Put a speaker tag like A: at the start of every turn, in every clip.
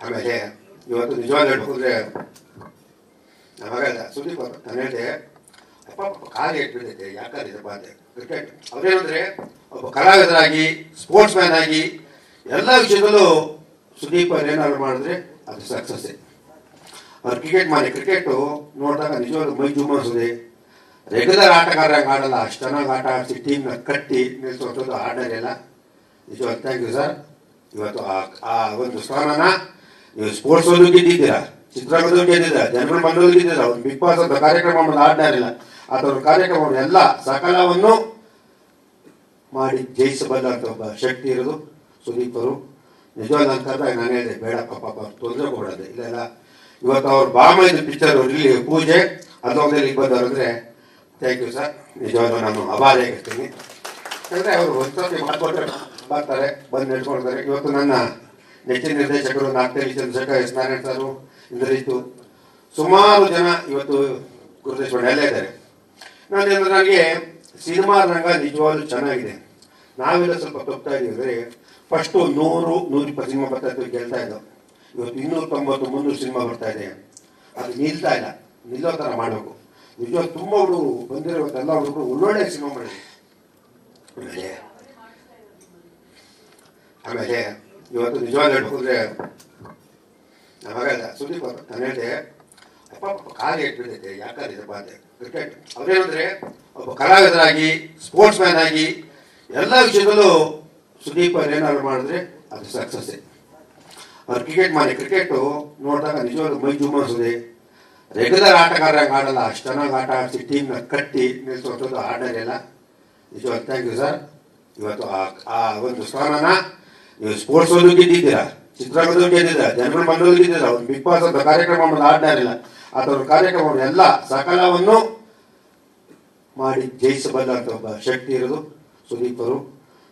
A: ಆಮೇಲೆ ಇವತ್ತು ನಿಜವಾಗಿ ಹೇಳ್ಕೊಂಡ್ರೆ ನಾನು ಹೇಳಿದೆ ಅಪ್ಪ ಪಾಪ ಕಾಲು ಇಟ್ಬಿಟ್ಟಿದ್ದೆ ಯಾಕಾದಿದಪ್ಪ ಅಂತೆ ಕ್ರಿಕೆಟ್ ಅವ್ರೇನಂದ್ರೆ ಒಬ್ಬ ಕಲಾವಿದರಾಗಿ ಸ್ಪೋರ್ಟ್ಸ್ ಮ್ಯಾನ್ ಆಗಿ ಎಲ್ಲ ವಿಷಯದಲ್ಲೂ ಸುದೀಪ್ ಅವ್ರು ಏನಾದ್ರು ಮಾಡಿದ್ರೆ ಅದು ಸಕ್ಸಸ್ಸೇ ಅವ್ರು ಕ್ರಿಕೆಟ್ ಮಾಡಿ ಕ್ರಿಕೆಟು ನೋಡಿದಾಗ ನಿಜವಾಗ್ಲೂ ಮೈ ಜುಮ್ಮಿಸಿದೆ ರೆಗ್ಯುಲರ್ ಆಟಗಾರರಾಗಿ ಆಡಲ್ಲ ಅಷ್ಟು ಚೆನ್ನಾಗಿ ಆಟ ಆಡಿಸಿ ಟೀಮ್ನ ಕಟ್ಟಿ ನಿಲ್ಲಿಸುವಂಥದ್ದು ಆಡೋದಿಲ್ಲ ನಿಜವಾಗ ಥ್ಯಾಂಕ್ ಯು ಸರ್ ಇವತ್ತು ಆ- ಒಂದು ಸ್ಥಾನನ ನೀವು ಸ್ಪೋರ್ಟ್ಸ್ ಒಂದು ಗೆದ್ದಿದ್ದೀರಾ ಚಿತ್ರರಂಗದಲ್ಲೂ ಗೆದ್ದಿದ್ದೀರಾ ಜನರು ಮನಲ್ಲೂ ಗೆದ್ದಿದ್ದೀರಾ ಒಂದು ಬಿಗ್ ಬಾಸ್ ಅಂತ ಕಾರ್ಯಕ್ರಮ ಮಾಡೋದು ಆಡಲಿಲ್ಲ ಅದರ ಕಾರ್ಯಕ್ರಮ ಎಲ್ಲ ಸಕಲವನ್ನು ಮಾಡಿ ಜಯಿಸಬಲ್ಲಂತ ಒಬ್ಬ ಶಕ್ತಿ ಇರೋದು ಸುದೀಪ್ ಅವರು ನಿಜವಾದ ಕರೆದಾಗ ನಾನು ಹೇಳಿದೆ ಬೇಡಪ್ಪ ಪಾಪ ತೊಂದರೆ ಕೊಡೋದು ಇಲ್ಲೆಲ್ಲ ಇವತ್ತು ಅವ್ರ ಬಾಮ ಇದು ಪಿಕ್ಚರ್ ಇಲ್ಲಿ ಪೂಜೆ ಅದೊಂದು ಇಲ್ಲಿಗೆ ಬಂದವರು ಅಂದರೆ ಥ್ಯಾಂಕ್ ಯು ಸರ್ ನಿಜವಾದ ನಾನು ಅಭಾರಿಯಾಗಿರ್ತೀನಿ ಅಂದರೆ ಅವರು ಒಂದ್ಸತಿ ಮಾಡ್ಕೊಟ್ರೆ ಬರ್ತಾರೆ ಬಂದು ನೆಡ್ಕೊಳ್ತಾರೆ ಇವತ್ತು ನನ್ನ ನೆಚ್ಚಿನ ನಿರ್ದೇಶಕರು ನಾಗ್ತೇಲಿ ಚಂದ್ರಶೇಖರ್, ಎಸ್ ನಾರಾಯಣ ಸರ್ ಇದರಿತ್ತು ಸುಮಾರು ಜನ ಇವತ್ತು ಎಲ್ಲ ಇದ್ದಾರೆ. ನಾನು ನನಗೆ ಸಿನಿಮಾ ರಂಗ ನಿಜವಾಗ್ಲೂ ಚೆನ್ನಾಗಿದೆ. ನಾವೆಲ್ಲ ಸ್ವಲ್ಪ ತಪ್ತಾ ಇದ್ದೀವಿ ಫಸ್ಟು ನೂರು, ನೂರಿಪ್ಪತ್ತು ಸಿನಿಮಾ ಬರ್ತಾ ಇತ್ತು, ಗೆಲ್ತಾ ಇದ್ದವು. ಇವತ್ತು ಇನ್ನೂರ ತೊಂಬತ್ತು ಮುನ್ನೂರು ಸಿನಿಮಾ ಬರ್ತಾ ಇದೆ. ಅದು ನಿಲ್ತಾ ಇಲ್ಲ. ನಿಲ್ಲೋ ಥರ ಮಾಡಬೇಕು. ನಿಜವಾಗ ತುಂಬ ಹುಡುಗರು ಬಂದಿರೋ ಎಲ್ಲ ಹುಡುಗರು ಒಳ್ಳೊಳ್ಳೆ ಸಿನಿಮಾ ಆಮೇಲೆ ಆಮೇಲೆ ಇವತ್ತು ನಿಜವಾಗಿ ಹೇಳ್ಬೇಕು ಅಂದರೆ ನಮ್ಮ ಮಗ ಹೇಳಿದೆ, ಅಪ್ಪ ಪಾಪ ಕಾಲು ಯಾಕಾದ್ರೆ ಇದಪ್ಪ ಅಂತ ಕ್ರಿಕೆಟ್ ಅವ್ರೇನಂದ್ರೆ ಒಬ್ಬ ಕಲಾವಿದರಾಗಿ ಸ್ಪೋರ್ಟ್ಸ್ ಮ್ಯಾನ್ ಆಗಿ ಎಲ್ಲ ವಿಷಯದಲ್ಲೂ ಸುದೀಪ್ ಅವ್ರು ಏನಾದ್ರು ಮಾಡಿದ್ರೆ ಅದು ಸಕ್ಸಸ್ ಅವ್ರು ಕ್ರಿಕೆಟ್ ಮಾಡಿ ಕ್ರಿಕೆಟು ನೋಡಿದಾಗ ನಿಜವಾಗ್ಲೂ ಮೈ ಜುಮ್ಮಿಸಿದೆ ರೆಗ್ಯುಲರ್ ಆಟಗಾರರಾಗಿ ಆಡಲ್ಲ, ಅಷ್ಟು ಚೆನ್ನಾಗಿ ಆಟ ಆಡಿಸಿ ಟೀಮ್ನ ಕಟ್ಟಿ ನಿಲ್ಲಿಸುವಂಥದ್ದು ಆಡಲಿಲ್ಲ ನಿಜವಾಗ ಥ್ಯಾಂಕ್ ಯು ಸರ್ ಇವತ್ತು ಆ ಒಂದು ಸ್ಥಾನನ ಸ್ಪೋರ್ಟ್ಸ್ ಒಂದು ಗೆದ್ದಿದ್ದೀರಾ ಚಿತ್ರರಂಗದಲ್ಲೂ ಗೆದ್ದಿದ್ದೀರಾ ಜನರ ಮನಲ್ಲೂ ಗೆದ್ದಿದ್ದೀರಾ ಒಂದು ಬಿಗ್ ಬಾಸ್ ಅಂತ ಕಾರ್ಯಕ್ರಮ ಆಡ್ತಾ ಇರಲಿಲ್ಲ. ಅದರ ಕಾರ್ಯಕ್ರಮ ಎಲ್ಲ ಸಕಲವನ್ನು ಮಾಡಿ ಜಯಿಸಬಲ್ಲ ಅಂತ ಒಬ್ಬ ಶಕ್ತಿ ಇರೋದು ಸುದೀಪ್ ಅವರು.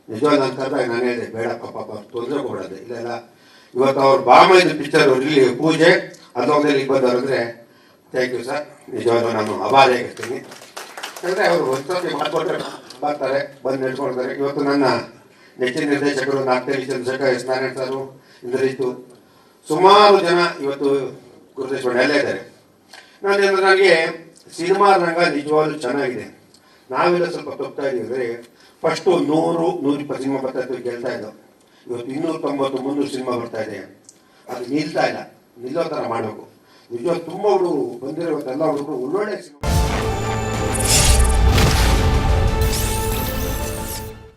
A: ನಿಜವಾಗಿ ನನ್ನ ಕರೆದಾಗ ನಾನು ಹೇಳಿದೆ, ಬೇಡಪ್ಪ, ಪಾಪ ತೊಂದರೆ ಕೊಡೋದು ಇಲ್ಲೆಲ್ಲ ಇವತ್ತು ಅವ್ರ ಬಾಮ ಇದು ಪಿಕ್ಚರ್ ಇಲ್ಲಿ ಪೂಜೆ ಅದೊಂದು ಇಲ್ಲಿಗೆ ಬಂದವರು ಅಂದರೆ ಥ್ಯಾಂಕ್ ಯು ಸರ್ ನಿಜವಾದ ನಾನು ಅಭಾರಿಯಾಗಿರ್ತೀನಿ ಅಂದರೆ ಅವರು ಹೊಸ ಮಾಡ್ಕೊಟ್ರೆ ಬರ್ತಾರೆ, ಬಂದು ನೆಡ್ಕೊಳ್ತಾರೆ ಇವತ್ತು ನನ್ನ ನೆಚ್ಚಿನ ನಿರ್ದೇಶಕರು ನಾಗ್ತೇಲಿ ಚಂದ್ರಶೇಖರ್ ಎಸ್ ನಾರಾಯಣ ಸರ್ ಇಂದ್ರಜಿತು ಸುಮಾರು ಜನ ಇವತ್ತು ಗುರುದೇಶ್ವರ ಎಲ್ಲ ಇದ್ದಾರೆ. ನಾನು ನನಗೆ ಸಿನಿಮಾ ರಂಗ ನಿಜವಾಗ್ಲೂ ಚೆನ್ನಾಗಿದೆ. ನಾವೆಲ್ಲ ಸ್ವಲ್ಪ ತಪ್ತಾ ಇದ್ದೀವಿ ಅಂದರೆ ಫಸ್ಟು ನೂರು ನೂರಿಪ್ಪತ್ತು ಸಿನಿಮಾ ಬರ್ತಾ ಇತ್ತು ಗೆಲ್ತಾ ಇದ್ದವು ಇವತ್ತು ಇನ್ನೂರ ತೊಂಬತ್ತು ಮುನ್ನೂರು ಸಿನಿಮಾ ಬರ್ತಾ ಇದೆ. ಅದು ನಿಲ್ತಾ ಇಲ್ಲ. ನಿಲ್ಲೋ ಥರ ಮಾಡಬೇಕು. ನಿಜವಾಗ ತುಂಬ ಹುಡುಗರು ಬಂದಿರೋ ಎಲ್ಲ ಹುಡುಗರು ಒಳ್ಳೊಳ್ಳೆ ಸಿನಿಮಾ